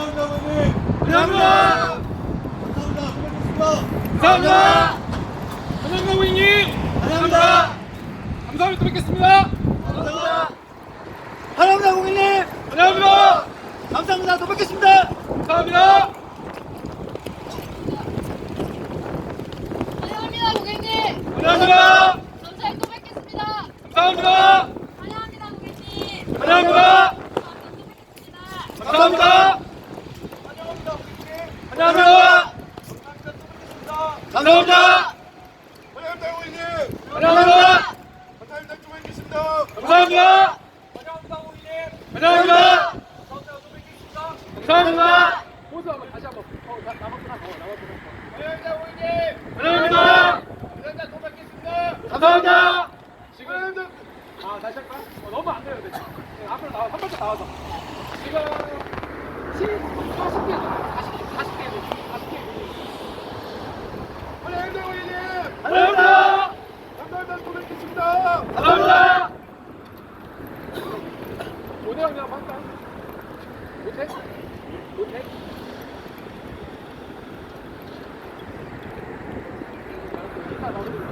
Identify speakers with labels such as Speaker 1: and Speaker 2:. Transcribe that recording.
Speaker 1: 감사합니다, 고객님.
Speaker 2: 감사합니다.
Speaker 1: 감사합니다.
Speaker 2: 감사합니다. 감사합니다, 고객님.
Speaker 1: 감사합니다.
Speaker 2: 감사합니다. 또 뵙겠습니다.
Speaker 1: 감사합니다. 사랑합니다, 고객님.
Speaker 2: 감사합니다.
Speaker 1: 감사합니다. 또 뵙겠습니다.
Speaker 2: 감사합니다.
Speaker 3: 환영합니다 고객님.
Speaker 2: 감사합니다.
Speaker 3: 감사히 또 뵙겠습니다.
Speaker 2: 감사합니다.
Speaker 3: 환영합니다 고객님.
Speaker 2: 감사합니다.
Speaker 3: 감사히 또 뵙겠습니다.
Speaker 2: 감사합니다. 감사합니다. 감사합니다.
Speaker 1: 사랑합니다, 고객님.
Speaker 2: 감사합니다.
Speaker 1: 감사합니다. 또 뵙겠습니다.
Speaker 2: 감사합니다. 감사합니다. 감사합니다.
Speaker 1: 사랑합니다, 고객님.
Speaker 2: 감사합니다. 감사합니다. 지금 아 다시 할까? 어, 너무 안 돼요. 근데. 네, 앞으로 나와 한 번째 나와서 지금
Speaker 1: 형이랑 내가 할까?
Speaker 2: 못해? 못해? 나도